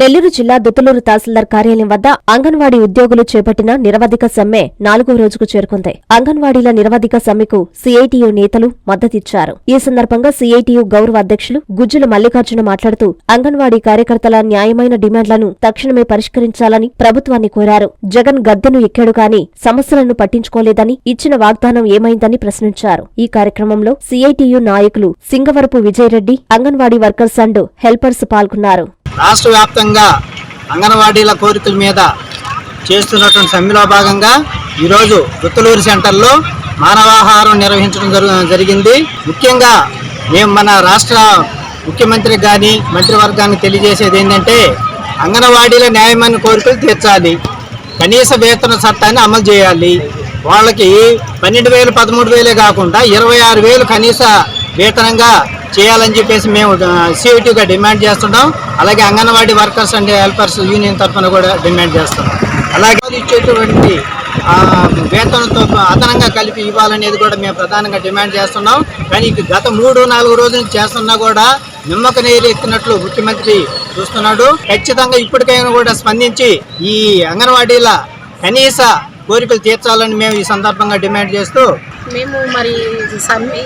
నెల్లూరు జిల్లా దుతులూరు తహసీల్దార్ కార్యాలయం వద్ద అంగన్వాడీ ఉద్యోగులు చేపట్టిన నిరవధిక సమ్మె నాలుగో రోజుకు చేరుకుంది. అంగన్వాడీల నిరవధిక సమ్మెకు సీఐటియు నేతలు మద్దతిచ్చారు. ఈ సందర్భంగా సీఐటియు గౌరవ అధ్యక్షులు గుజ్జుల మల్లికార్జున మాట్లాడుతూ అంగన్వాడీ కార్యకర్తల న్యాయమైన డిమాండ్లను తక్షణమే పరిష్కరించాలని ప్రభుత్వాన్ని కోరారు. జగన్ గద్దెను ఎక్కాడు కానీ సమస్యలను పట్టించుకోలేదని ఇచ్చిన వాగ్దానం ఏమైందని ప్రశ్నించారు. ఈ కార్యక్రమంలో సీఐటియు నాయకులు Singavarapu Vijaya Reddy anganwadi workers and helpers పాల్గొన్నారు. రాష్ట్ర వ్యాప్తంగా అంగన్వాడీల కోరికల మీద చేస్తున్నటువంటి సమ్మెలో భాగంగా ఈరోజు గుత్తలూరు సెంటర్లో మానవాహారం నిర్వహించడం జరు- జరిగింది. ముఖ్యంగా మేము మన రాష్ట్ర ముఖ్యమంత్రికి కానీ మంత్రివర్గానికి తెలియజేసేది ఏంటంటే అంగన్వాడీల న్యాయమైన కోరికలు తీర్చాలి. కనీస వేతన చట్టాన్ని అమలు చేయాలి. వాళ్ళకి పన్నెండు వేలు పదమూడు వేలే కాకుండా ఇరవై ఆరు వేలు కనీస వేతనంగా చేయాలని చెప్పేసి మేము సిఐటిగా డిమాండ్ చేస్తున్నాం అలాగే anganwadi workers and helpers union తరఫున కూడా డిమాండ్ చేస్తున్నాం. అలాగే ఇచ్చేటువంటి వేతనంతో అదనంగా కలిపి ఇవ్వాలనేది కూడా మేము ప్రధానంగా డిమాండ్ చేస్తున్నాం. కానీ గత మూడు నాలుగు రోజుల నుంచి చేస్తున్నా కూడా నిమ్మక నీరు ఎత్తినట్లు ముఖ్యమంత్రి చూస్తున్నాడు. ఖచ్చితంగా ఇప్పటికైనా కూడా స్పందించి ఈ అంగన్వాడీల కనీస కోరికలు తీర్చాలని మేము ఈ సందర్భంగా డిమాండ్ చేస్తూ మేము మరి సమ్మె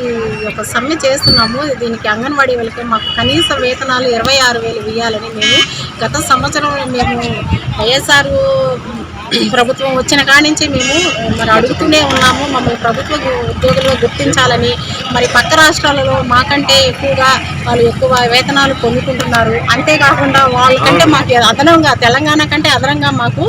ఒక సమ్మె చేస్తున్నాము. దీనికి అంగన్వాడీ వాళ్ళకి మాకు కనీస వేతనాలు ఇరవై ఆరు వేలు ఇవ్వాలని మేము గత సంవత్సరం మేము వైఎస్ఆర్ ప్రభుత్వం వచ్చిన కాడి నుంచి మేము మరి అడుగుతూనే ఉన్నాము. మమ్మల్ని ప్రభుత్వ ఉద్యోగులుగా గుర్తించాలని మరి పక్క రాష్ట్రాలలో మాకంటే ఎక్కువగా వాళ్ళు ఎక్కువ వేతనాలు పొందుకుంటున్నారు. అంతేకాకుండా వాళ్ళకంటే మాకు అదనంగా తెలంగాణ కంటే అదనంగా మాకు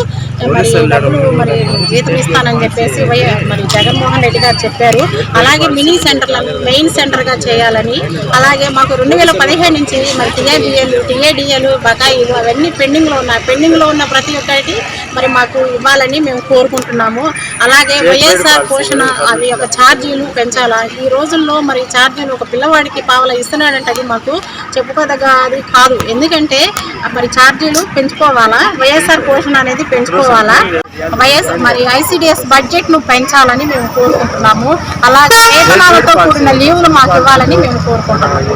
మరి డబ్బులు మరి జీతం ఇస్తానని చెప్పేసి వై- మరి జగన్మోహన్ రెడ్డి గారు చెప్పారు. అలాగే మినీ సెంటర్లను మెయిన్ సెంటర్గా చేయాలని అలాగే మాకు రెండు వేల పదిహేను నుంచి మరి టీఏడిఎల్ టీఏడిఎల్ బకాయిలు అవన్నీ పెండింగ్లో ఉన్నాయి. పెండింగ్లో ఉన్న ప్రతి ఒక్కటి మరి మాకు ఇవ్వాలని మేము కోరుకుంటున్నాము. అలాగే వైఎస్ఆర్ పోషణ అవి ఒక ఛార్జీలు పెంచాలా? ఈ రోజుల్లో మరి ఛార్జీలు ఒక పిల్లవాడికి పావల ఇస్తున్నాడంటే అది మాకు చెప్పుకోదగ్గ అది కాదు. ఎందుకంటే మరి ఛార్జీలు పెంచుకోవాలా? వైఎస్ఆర్ పోషణ అనేది పెంచుకోవాలా? వైఎస్ మరి ఐసిడిఎస్ బడ్జెట్ను పెంచాలని మేము కోరుకుంటున్నాము. అలాగే వేతనాలతో కూడిన లీవులు మాకు ఇవ్వాలని మేము కోరుకుంటున్నాము.